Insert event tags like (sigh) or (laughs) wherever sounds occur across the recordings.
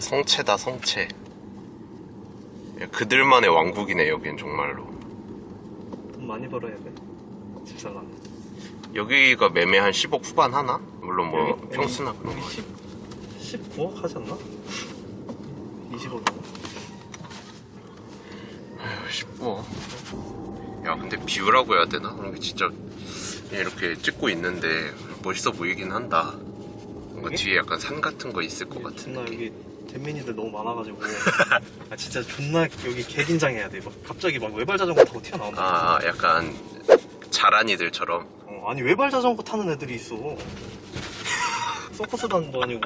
성체다 성체 야, 그들만의 왕국이네 여긴 정말로 돈 많이 벌어야 돼. 집사가. 여기가 매매 한 10억 후반 하나? 물론 뭐 여기- 평수나 여기- 그런 거 여기 10, 19억 하지 않나? 20억. 10억 야 근데 비유라고 해야 되나? 그런 게 진짜 이렇게 찍고 있는데 멋있어 보이긴 한다 뭔가 여기? 뒤에 약간 산 같은 거 있을 것 같은 존 잼민이들 너무 많아가지고. (laughs) 아 진짜 존나 여기 개긴장해야 돼. 막 갑자기 막 외발 자전거 타고 튀어나온다. 아 아, 약간 자란이들처럼 어, 아니 외발 자전거 타는 애들이 있어. 서커스 다는 거 아니고.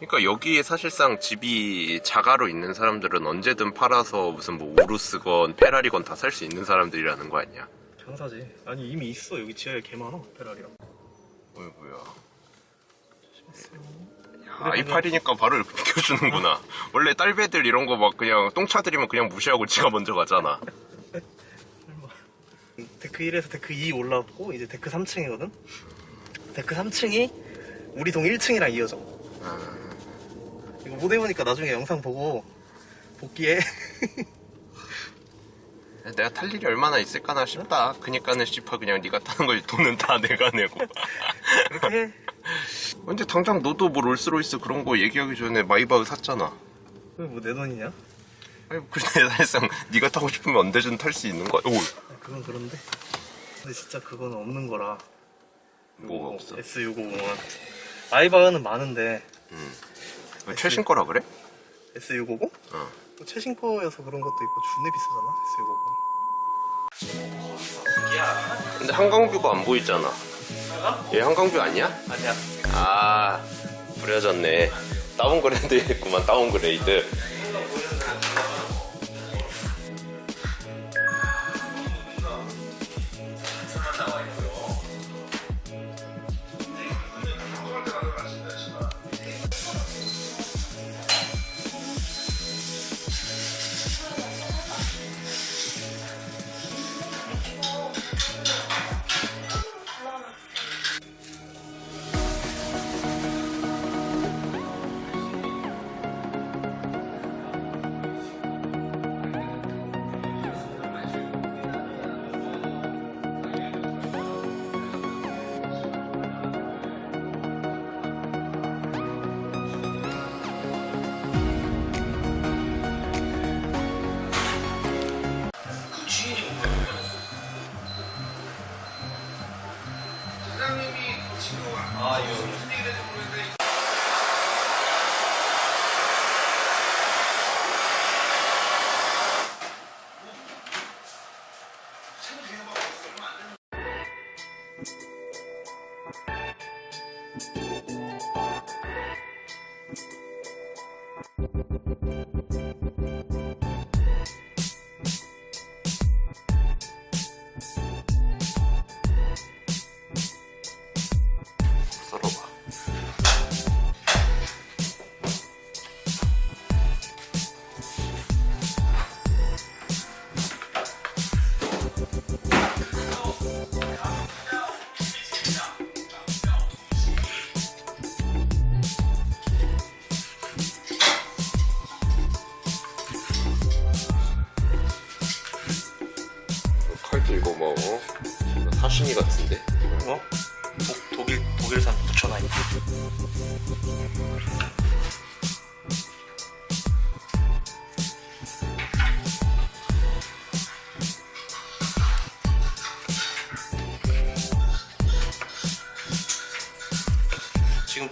그러니까 여기에 사실상 집이 자가로 있는 사람들은 언제든 팔아서 무슨 뭐 우루스건 페라리건 다 살 수 있는 사람들이라는 거 아니야? 장사지. 아니 이미 있어. 여기 지하에 개 많아. 페라리랑. 어이구야. 야, 이팔이니까 바로 이렇게 비켜주는구나. 원래 딸배들 이런 거 막 그냥 똥차 들이면 그냥 무시하고 지가 먼저 가잖아. 데크 1에서 데크 2 올라왔고 이제 데크 3층이거든. 데크 3층이 우리 동 1층이랑 이어져. 이거 못 해보니까 나중에 영상 보고 복귀해. (laughs) 내가 탈 일이 얼마나 있을까나 싶다. 그니까는 씨파 그냥 네가 타는 거 돈은 다 내가 내고. (laughs) 그렇게 해. 근데 당장 너도 뭐 롤스로이스 그런 거 얘기하기 전에 마이바흐 샀잖아. 그게 뭐내 돈이냐? 아니 근데 사실상 네가 타고 싶으면 언제든 탈 수 있는 거야. 오, 아, 그건 그런데. 근데 진짜 그건 없는 거라. 뭐가 없어? S650은. 아이바흐는 많은데 왜 최신 거라 그래? S650? 어. 또 최신 거여서 그런 것도 있고 준내 비싸잖아 S650. 근데 한강뷰가 안 보이잖아. 얘 한강뷰 아니야? 아니야. 아, 부려졌네. 다운그레이드 했구만, 다운그레이드.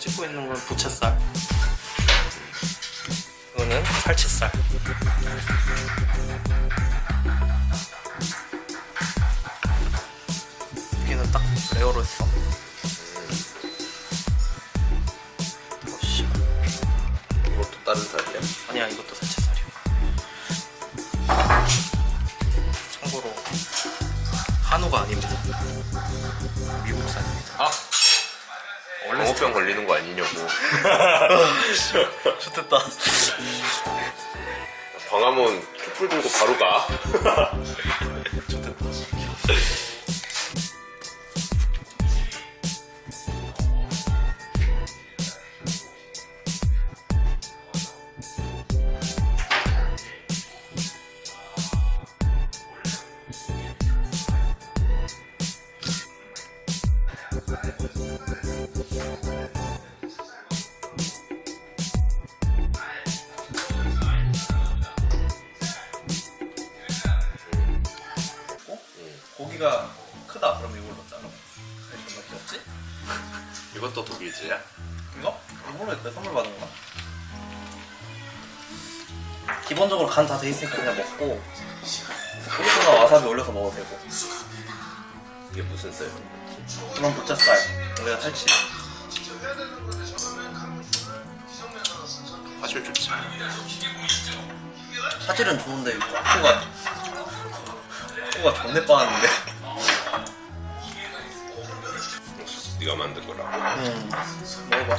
찍고 있는 건 부채살. 이거는 살치살. 여기는 딱 레어로 했어. 어, 씨. 이것도 다른 살이야? 아니야 이것도 살치살이야 참고로 한우가 아닙니다 미국산입니다 아! 광우병 걸리는 거 아니냐고. (laughs) 좋겠다 광화문 촛불 들고 바로 가. (laughs) 기본적으로 간 다 돼 있으니까 그냥 먹고 소스나 와사비 올려서 먹어도 되고 이게 무슨 쌀? 그럼 부채살 우리가 탈치 사실 좋지. 사실은 좋은데 이거 코가 코가 존내 빠는데 네가 만든 거라. 음 먹어봐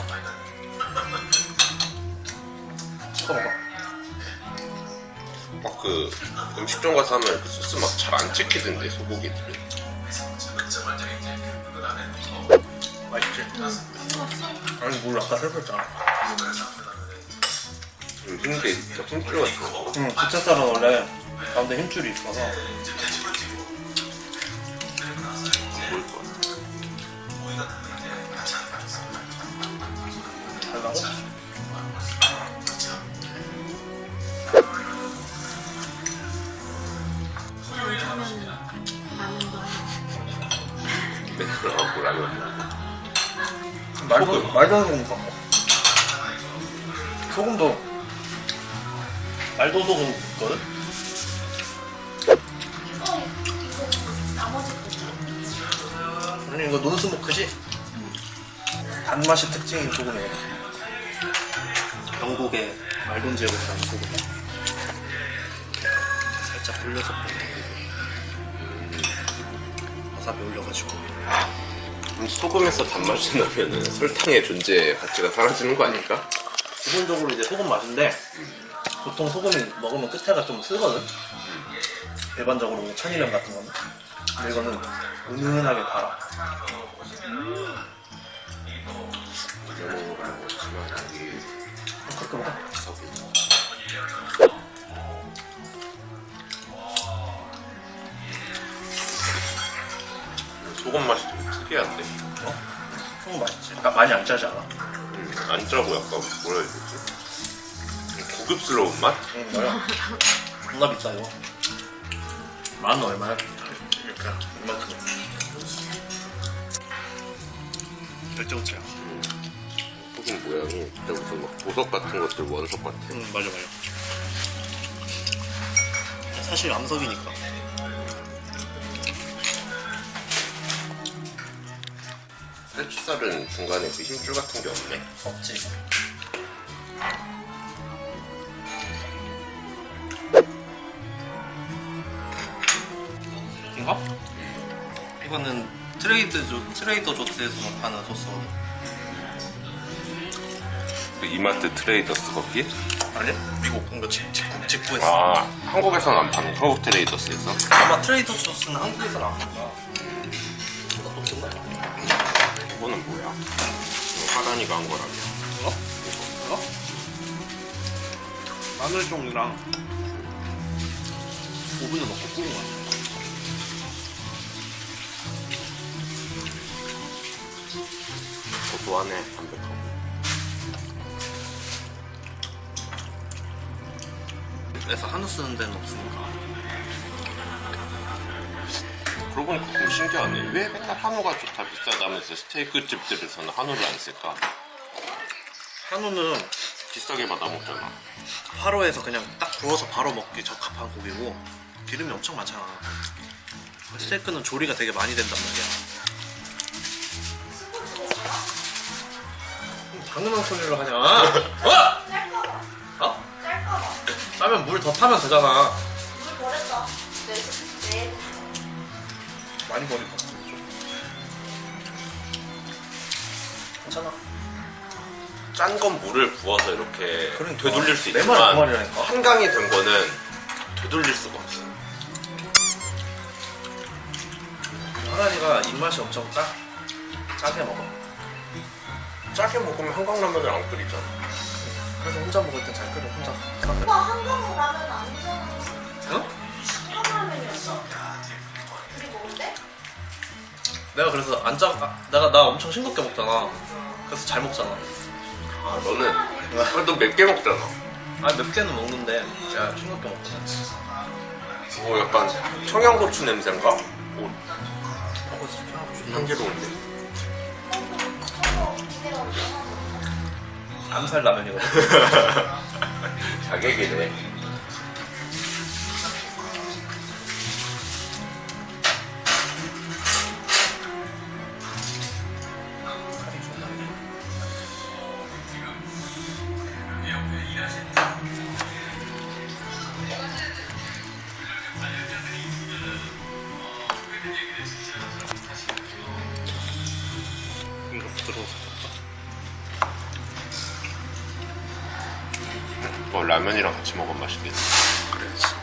찍어 먹어 막 그 음식점 가서 하면 그 소스 막 잘 안 찍히던데 소고기들은. 맛있지? 아니 뭘 아까 힘게 있어. 힘줄 같은 거. 응 부채살은 원래 가운데 힘줄이 있어서 말도. 말도 안 섞어 소금도 말도 소금 있거든? 나머지 거. 아니 이거 논스모크지? 단맛이 특징인 소금이에요 영국의 말돈 지역에서 나는 소금 살짝 올려서 와사비 올려가지고 그럼 소금에서 단맛이 나면은 설탕의 존재 가치가 사라지는 거 아닐까? 기본적으로 이제 소금 맛인데 보통 소금이 먹으면 끝에가 좀 쓰거든. 일반적으로 뭐 천일염 같은 거는. 근데 이거는 은은하게 달아. 거는 뭐지만 이게 그렇게 먹어. 서구. 소금 맛이 좀 특이한데. 어? 소금 맛있지. 아, 많이 안 짜지 않아. 음, 안 짜고 약간 뭐라 해야 되지? 고급스러운 맛? 응, 뭐야. 존나 비싸 이거. 만원 얼마야? 이렇게 이만큼. 결정치야. 소금 모양이 진짜 무슨 막 보석 같은 것들 원석 같아. 응 맞아 맞아. 사실 암석이니까. 살치살은 중간에 그 힘줄 같은 게 없네. 없지. 이거? 이거는 트레이드 조, 트레이더 조트에서만 파는 소스거든. 그 이마트 트레이더스 커피? 아니? 미국 이거 직, 직구, 직구에서. 아, 한국에서는 안 파는 한국 트레이더스에서? 아마 트레이더 소스는 한국에서는 안 판다. 이거 하단이가 한 거라며. 이거? 이거? 마늘 종이랑 오븐에 넣고 구운 거야. 고소하네, 담백하고. 그래서 한우 쓰는 데는 없으니까. 그러고 보니까 좀 신기하네. 왜 맨날 한우가 좋다 비싸다면서 스테이크 집들에서는 한우를 안 쓸까? 한우는 비싸게 받아 먹잖아. 화로에서 그냥 딱 구워서 바로 먹기 적합한 고기고 기름이 엄청 많잖아. 스테이크는 조리가 되게 많이 된단 말이야. 당연한 소리를 하냐? 어? 어? 짤까봐. 짜면 물 더 타면 되잖아. 많이 버리고. 괜찮아. 짠 건 물을 부어서 이렇게 그러니까. 되돌릴 수내 있지만 말이 그 말이라니까. 한강이 된 거는 되돌릴 수가 없어. 하란이가 입맛이 엄청 짜. 짜게 먹어. 짜게 먹으면 한강라면을 안 끓이잖아. 그래서 혼자 먹을 땐 잘 끓여 혼자. 오빠 한강으로 라면 아니 내가 그래서 안 짜. 아, 내가 나 엄청 싱겁게 먹잖아. 그래서 잘 먹잖아. 아, 너는, 아, 너몇개 먹잖아. 아 맵게는 먹는데 야 싱겁게 먹잖아. 오, 약간 청양고추 냄새인가? 오, 어 향기로운데? 암살 라면이거든 (laughs) 자객이네. 이거 부드러워서 어, 라면이랑 같이 먹으면 맛있겠네. 그래야지.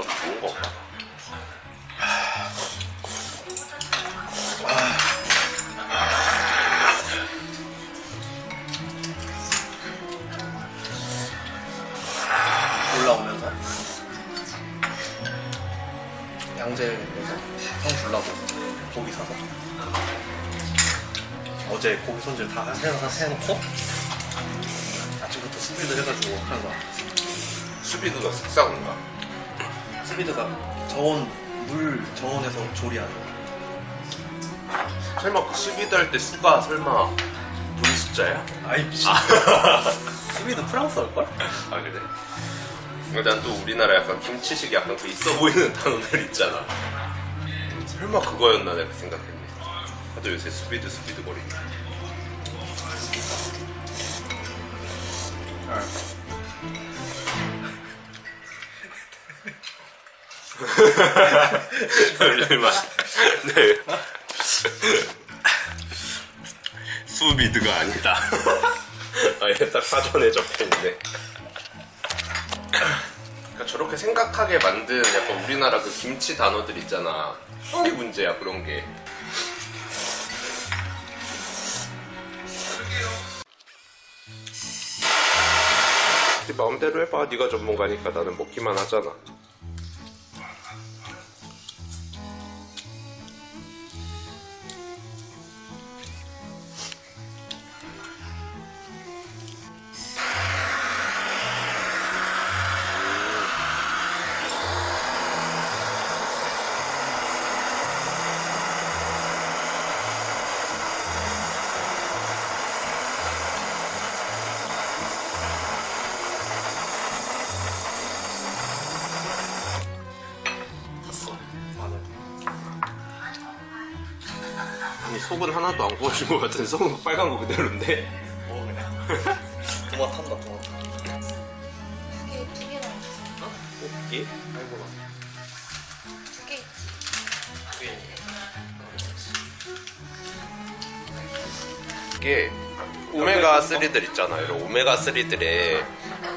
그렇게 좋은 건가? 올라오면서 양재에서 형 주려고 고기 사서 어제 고기 손질 다 해- 해놓고 아침부터 수비를 해가지고 하는 거야 수비드가 쓱싹인가? 수비드가 저온 물 저온에서 조리하는 설마 그 수비드 할 때 수가 설마 분 숫자야? 아이 미친 (laughs) 수비드 프랑스 할걸? 아 그래? 난 또 우리나라 약간 김치식 약간 그 있어 보이는 단어들 있잖아. 설마 그거였나 내가 생각했네. 하도 요새 수비드 수비드 거리 네. 얼마? 네. 수비드가 아니다. 아, 이게 딱 사전에 적혀있네. 그러니까 저렇게 생각하게 만든 약간 우리나라 그 김치 단어들 있잖아. 우리 문제야 그런 게. 네 마음대로 해봐. 네가 전문가니까 나는 먹기만 하잖아. 구워진 것 같은 속은 빨간 거 그대로인데. 먹어 그냥 도마 탄다 도마 두개 두 개나 있어. 꽃게? 아이고. 두개 있지. 이게 오메가 3들 있잖아요. 오메가 3들의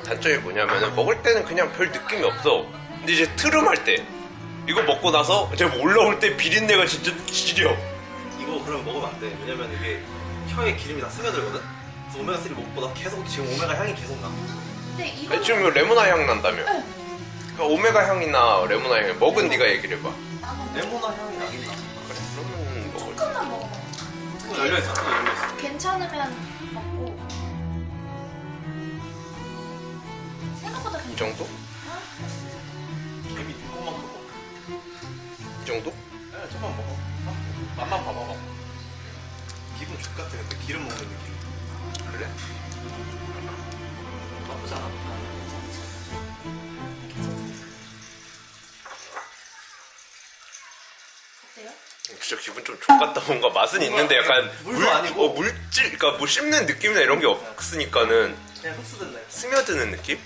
단점이 뭐냐면은 먹을 때는 그냥 별 느낌이 없어. 근데 이제 트름할 때 이거 먹고 나서 제가 올라올 때 비린내가 진짜 지려. 그러면 먹으면 안 돼. 왜냐면 이게 혀에 기름이 다 스며들거든. 그래서 오메가 3 먹보다 계속 지금 오메가 향이 계속 나. 근데 이거 지금 이거 레모나 향 난다며. 그러니까 오메가 향이나 레모나 향 먹은 네가 얘기를 해봐. 나는 레모나 향이 나긴 나. 그래 그러면 먹을. 조금만 먹어. 또 열려 있어. 또 열려 있어. 괜찮으면 먹고. 생각보다 이 괜찮아. 정도? 개미 조금만 먹어. 이 정도? 네, 조금만 먹어. 맛만 봐봐. 죽 같아. 근데 기름 먹는 느낌. 그래? 나쁘지 않아. 어때요? 진짜 기분 좀 족같다 뭔가 맛은 있는데 약간 물도 아니고. 어, 물질 그러니까 뭐 씹는 느낌이나 이런 게 없으니까는 그냥 흡수된다. 스며드는 느낌?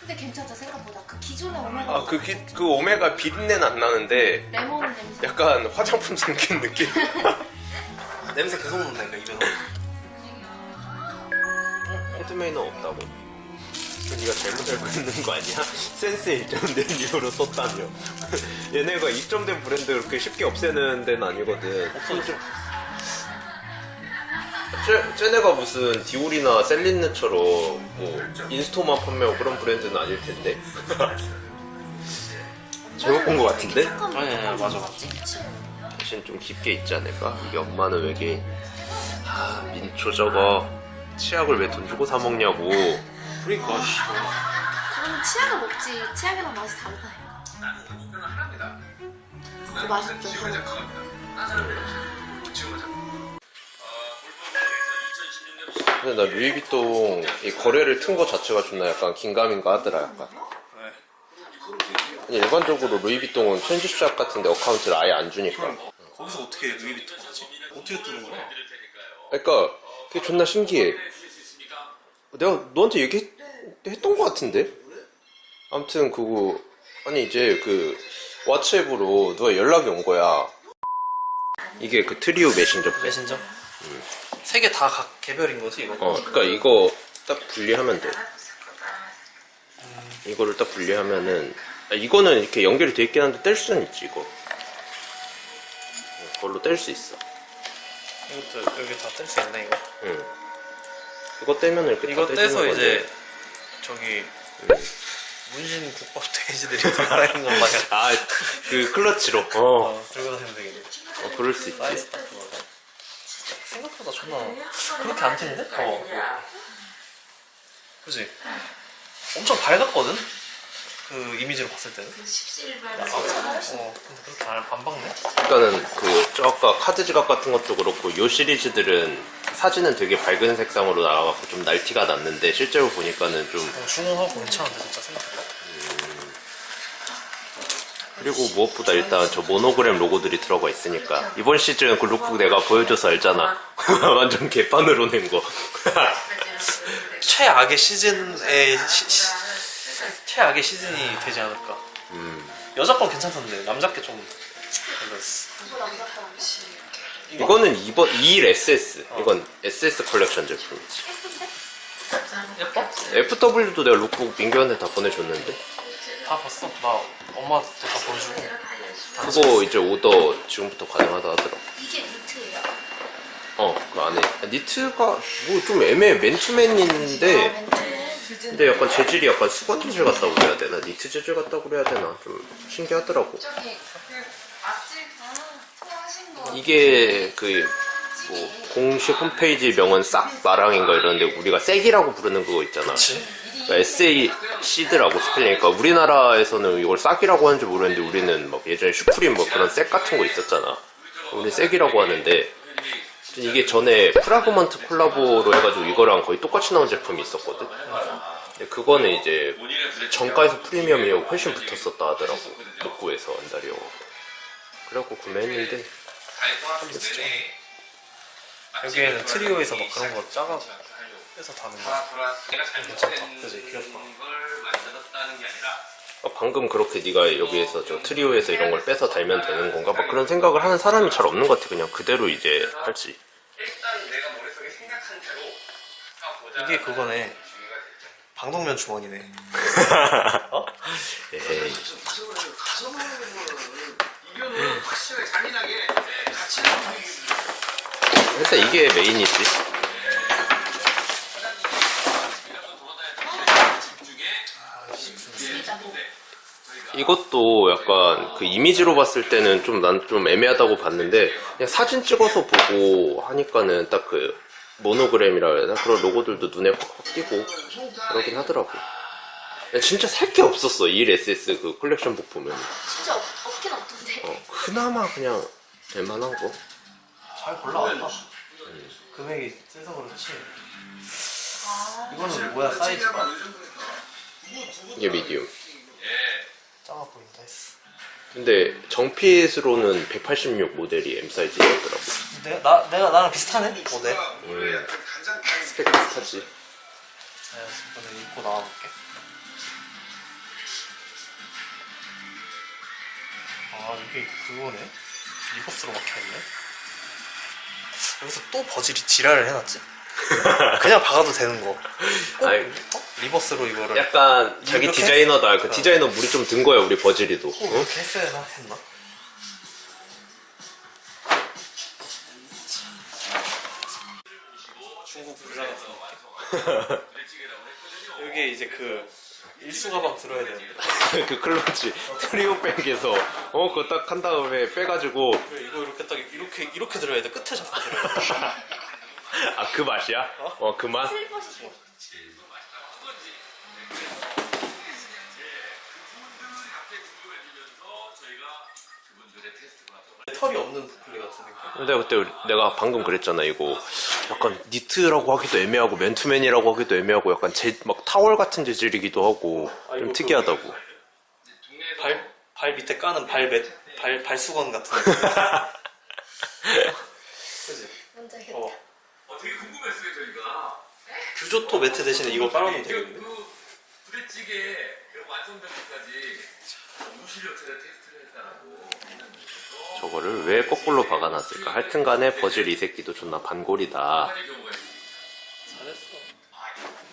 근데 괜찮다 생각보다 그 기존의 오메가 아 그 그 오메가 비린내는 안 나는데 레몬 냄새 약간 화장품 삼킨 느낌? (laughs) 냄새 계속 난다니까 입에서. 헤드메이너 없다고 네가 잘못 알고 있는 거 아니야? (laughs) 센스에 입점된 이유로 썼다며 (laughs) 얘네가 입점된 브랜드 그렇게 쉽게 없애는 데는 아니거든 없어졌어. 쟤, 쟤네가 무슨 디올이나 셀린느처럼 뭐 인스토만 판매하고 그런 브랜드는 아닐 텐데 (laughs) 잘못 본 거 같은데? 아니, 아니, 맞아. 그치? 대신 좀 깊게 있지 않을까? 이게 엄마는 외계인 아 민초 저거 치약을 왜 돈 주고 사 먹냐고. 그러니까 씨. 그러면 치약을 먹지. 치약이랑 맛이 다르다. 그 맛있죠. 근데 나 루이비통 이 거래를 튼 거 자체가 존나 약간 긴가민가 하더라 약간. 아니, 일반적으로 루이비통은 편집샵 같은데 어카운트를 아예 안 주니까 거기서 어떻게 루이비통 하지? 어떻게 뜨는 거야? 그러니까 그게 존나 신기해 내가 너한테 얘기했던 거 같은데 아무튼 그거 아니 이제 그 왓츠앱으로 누가 연락이 온 거야 이게 그 트리오 메신저 메신저? 세개 다 각 개별인 거지 이거? 어, 그러니까 이거 딱 분리하면 돼. 이거를 딱 분리하면은 아, 이거는 이렇게 연결이 돼 있긴 한데 뗄 수는 있지 이거. 어, 그걸로 뗄 수 있어. 이것도 여기 다 뗄 수 있네 이거. 응. 이거 떼면 이렇게 이거 다 떼서 건데. 이제 저기 문신 국밥 돼지들이 들어가는 것 마냥 아, 그 클러치로. 어, 어, 들고 다니면 되겠네. 어 그럴 수 있지. 사이즈 딱 그거. 생각보다 존나 그렇게 안 튀는데? 어. 그지? 엄청 밝았거든? 그 이미지로 봤을 때는. 어, 근데 그렇게 안, 안 박네? 그러니까는 그저 아까 카드 지갑 같은 것도 그렇고 요 시리즈들은 사진은 되게 밝은 색상으로 나와갖고 좀 날티가 났는데 실제로 보니까는 좀 어, 중후하고 괜찮은데 진짜 생각보다. 그리고 무엇보다 일단 저 모노그램 로고들이 들어가 있으니까 이번 시즌 그 룩북 내가 보여줘서 알잖아 (laughs) 완전 개판으로 낸 거 최악의 시즌의 시, 시- 최악의 시즌이 되지 않을까. 음. 여자 건 괜찮던데 남자 게좀 별로였어. 이거는 이번 21 SS 이건 SS 컬렉션 제품이지 예뻐? FW도 내가 룩북 민규한테 다 보내줬는데 다 봤어. 나 엄마한테 다 보여주고. 그거 이제 오더 지금부터 가능하다 하더라 이게 니트예요? 어 그 안에 니트가 뭐 좀 애매해 맨투맨인데 근데 약간 재질이 약간 수건 재질 같다고 그래야 되나 니트 재질 같다고 그래야 되나 좀 신기하더라고 저기 거 이게 그 뭐 공식 홈페이지 명은 싹 마랑인가 이러는데 우리가 색이라고 부르는 그거 있잖아. 그치? 그러니까 SAC드라고 스펠링이니까 우리나라에서는 이걸 싹이라고 하는지 모르겠는데 우리는 막 예전에 슈프림 뭐 그런 색 같은 거 있었잖아. 우리 색이라고 하는데 이게 전에 프라그먼트 콜라보로 해가지고 이거랑 거의 똑같이 나온 제품이 있었거든. 근데 그거는 이제 정가에서 프리미엄이 훨씬 붙었었다 하더라고. 복구에서 안달이요. 그래갖고 구매했는데 여기에는 트리오에서 막 그런 거 작아 해서 다는 거. 괜찮다. 그지? 귀엽다. 어, 방금 그렇게 네가 여기에서 저 트리오에서 이런 걸 빼서 달면 되는 건가? 막 그런 생각을 하는 사람이 잘 없는 것 같아. 그냥 그대로 이제 할지. 이게 그거네. 방독면 주머니네. (laughs) 어? 에이. 일단 이게 메인이지. 이것도 약간 그 이미지로 봤을 때는 좀 난 좀 애매하다고 봤는데 그냥 사진 찍어서 보고 하니까는 딱그 모노그램이라 해야 되나 그런 로고들도 눈에 확 띄고 그러긴 하더라고. 야, 진짜 살 게 없었어 21SS 그 컬렉션북 보면. 진짜 없, 없긴 없던데 어, 그나마 그냥 웬만한 거. 잘 골라왔다. 금액이 세서 그렇지. 이거는 뭐야 사이즈가? 이게 미디움. 작아 보인다 했어. 근데 정핏으로는 186 모델이 M 사이즈였더라고. 내가 나 내가 나랑 비슷하네 모델. 음, 스펙 비슷하지. 내가 이번에 입고 나와볼게. 아 이게 그거네. 리버스로 막혀있네. 여기서 또 버질이 지랄을 해놨지. (laughs) 그냥 박아도 되는 거. 꼭 아이. 어? 리버스로 이거를 약간 자기 이렇게 디자이너다. 그 어. 디자이너 물이 좀 든 거야, 우리 버질이도. 꼭 응? 이렇게 했어야 했나? 같은 느낌. 여기에 이제 그 일수 가방 들어야 되는데 (laughs) 그 클러치 트리오 백에서 어 그거 딱 한 다음에 빼가지고 그래, 이거 이렇게 딱 이렇게 이렇게 들어야 돼 끝에 잡고 들어야 돼 아 그 맛이야? 어 그 맛? 털이 없는 부플리 같은 느낌 근데 그때 우리- 내가 방금 그랬잖아 이거 약간 니트라고 하기도 애매하고 맨투맨이라고 하기도 애매하고 약간 제, 막 타월 같은 재질이기도 하고 아, 좀 그- 특이하다고 발, 발 밑에 까는 발, 매, 발, 발수건 같은 느낌 그지? 어. 어, 되게 궁금했어요, 저희가. 규조토 매트 대신에 이거 깔아놓으면 되겠는데? 그 부대찌개 완성될 때까지 너무 실력 제가. 저거를 왜 거꾸로 박아놨을까 하여튼 간에 버질 이 새끼도 존나 반골이다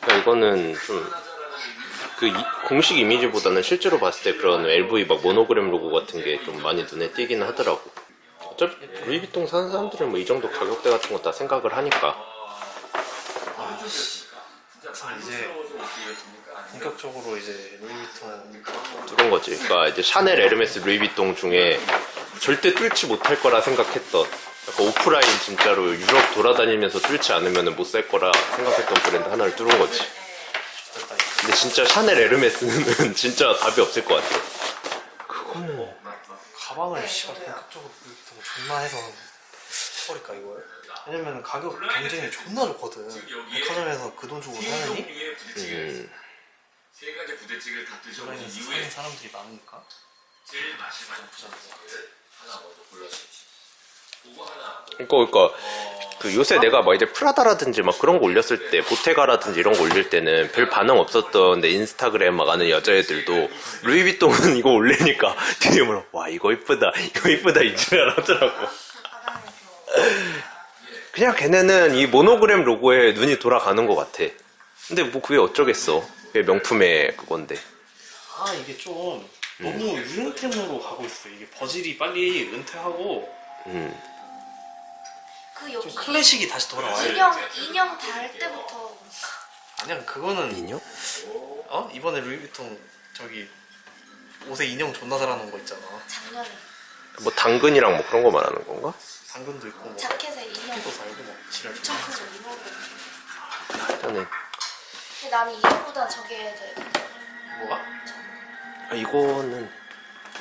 그러니까 이거는 좀 그 공식 이미지보다는 실제로 봤을 때 그런 LV 막 모노그램 로고 같은 게 좀 많이 눈에 띄긴 하더라고. 어차피 루이비통 사는 사람들은 뭐 이 정도 가격대 같은 거 다 생각을 하니까. 이제 본격적으로 이제 루이비통 그런 거지. 그러니까 이제 샤넬, 에르메스, 루이비통 중에 절대 뚫지 못할 거라 생각했던 약간 오프라인 진짜로 유럽 돌아다니면서 뚫지 않으면 못 살 거라 생각했던 브랜드 하나를 뚫은 거지. 근데 진짜 샤넬, 에르메스는 (laughs) 진짜 답이 없을 것 같아. 그거는 가방을 씨발 본격적으로 루이비통 존나 해서 버릴까 이걸? 왜냐면 가격 경쟁이 존나 좋거든 백화점에서 그 돈 주고 사느니 음, 세 가지 부대찌개를 다 드셔보신 이후에 사람들이 많으니까 제일 맛이 많이 부자는 거를 하나 먼저 골라주십시오. 그거 하나. 그러니까, 그러니까 그 요새 내가 막 이제 프라다라든지 막 그런 거 올렸을 때 보테가라든지 이런 거 올릴 때는 별 반응 없었던 내 인스타그램 막 아는 여자애들도 루이비통은 이거 올리니까 (laughs) 뭐라 와 이거 이쁘다 이거 이쁘다 이지랄 하더라고 그냥 걔네는 이 모노그램 로고에 눈이 돌아가는 것 같아 근데 뭐 그게 어쩌겠어 그게 명품의 그건데 아 이게 좀 너무 유행템으로 가고 있어 이게 버질이 빨리 은퇴하고 음. 그좀 여기 클래식이 다시 돌아와야 돼 인형 인형 달 때부터 아니야 그거는 인형? 어? 이번에 루이비통 저기 옷에 인형 존나 잘하는 거 있잖아 작년에 뭐 당근이랑 뭐 그런 거 말하는 건가? 당근도 있고 뭐 자켓에 인형 도 달고 막 지랄 엄청 존나 크고 입어보고. 일단은 근데 나는 이거보다 저게 더 뭐가? 아, 이거는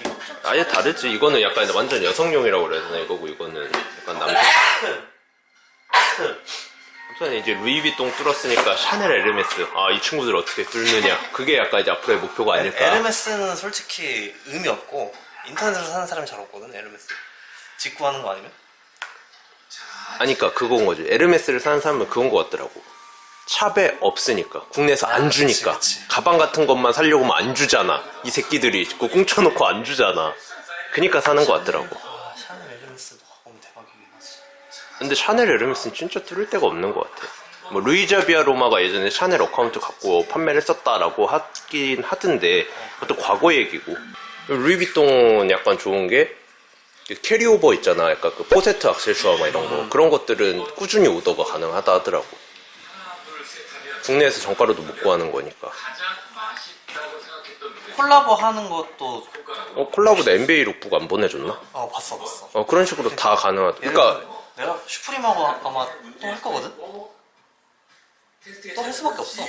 좀 아예 다르지. 이거는 약간 완전 여성용이라고 그래야 되나 이거고 이거는 약간 남성. 아무튼 이제 루이비통 뚫었으니까 샤넬 에르메스. 아 이 친구들 어떻게 뚫느냐. 그게 약간 이제 앞으로의 목표가 아닐까. 에르메스는 솔직히 의미 없고 인터넷으로 사는 사람이 잘 없거든 에르메스 직구하는 거 아니면? 아니 그니까 그건 거지. 에르메스를 사는 사람은 그건 거 같더라고. 샵에 없으니까 국내에서 안 주니까. 아, 그치, 그치. 가방 같은 것만 살려고 하면 안 주잖아. 이 새끼들이 그거 꽁쳐놓고 안 주잖아. 그니까 사는 거 같더라고. 아 샤넬 에르메스도 오면 대박이긴 하지. 근데 샤넬 에르메스는 진짜 뚫을 데가 없는 것 같아. 뭐 루이자 비아 로마가 예전에 샤넬 어카운트 갖고 판매를 했었다라고 하긴 하던데 그것도 과거 얘기고. 루이비통은 약간 좋은 게 캐리오버 있잖아. 약간 그 포세트 악세수와 막 이런 거. 그런 것들은 꾸준히 오더가 가능하다 하더라고 국내에서 정가로도 못 구하는 거니까. 콜라보 하는 것도 어 콜라보도 NBA 룩북 안 보내줬나? 어 봤어 봤어 어 그런 식으로 다 가능하다 그러니까 내가 슈프림하고 아마 또 할 거거든? 또 할 수밖에 없어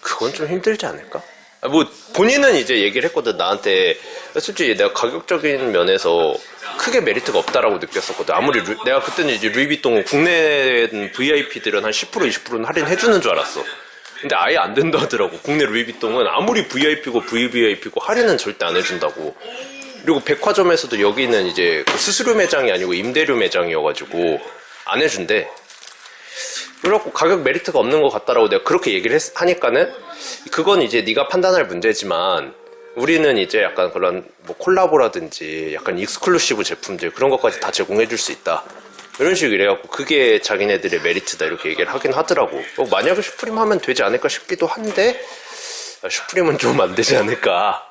그건 좀 힘들지 않을까? 아, 뭐 본인은 이제 얘기를 했거든 나한테 솔직히 내가 가격적인 면에서 크게 메리트가 없다라고 느꼈었거든 아무리 루- 내가 그때는 이제 루이비통은 국내 VIP들은 한 10% 20%는 할인해주는 줄 알았어 근데 아예 안 된다 하더라고. 국내 루이비통은 아무리 VIP고 VVIP고 할인은 절대 안 해준다고. 그리고 백화점에서도 여기는 이제 그 수수료 매장이 아니고 임대료 매장이어가지고 안 해준대. 그래갖고 가격 메리트가 없는 것 같다라고 내가 그렇게 얘기를 했- 하니까는 그건 이제 네가 판단할 문제지만 우리는 이제 약간 그런 뭐 콜라보라든지 약간 익스클루시브 제품들 그런 것까지 다 제공해 줄 수 있다. 이런 식으로 이래갖고 그게 자기네들의 메리트다 이렇게 얘기를 하긴 하더라고. 어, 만약에 슈프림 하면 되지 않을까 싶기도 한데 아, 슈프림은 좀 안 되지 않을까.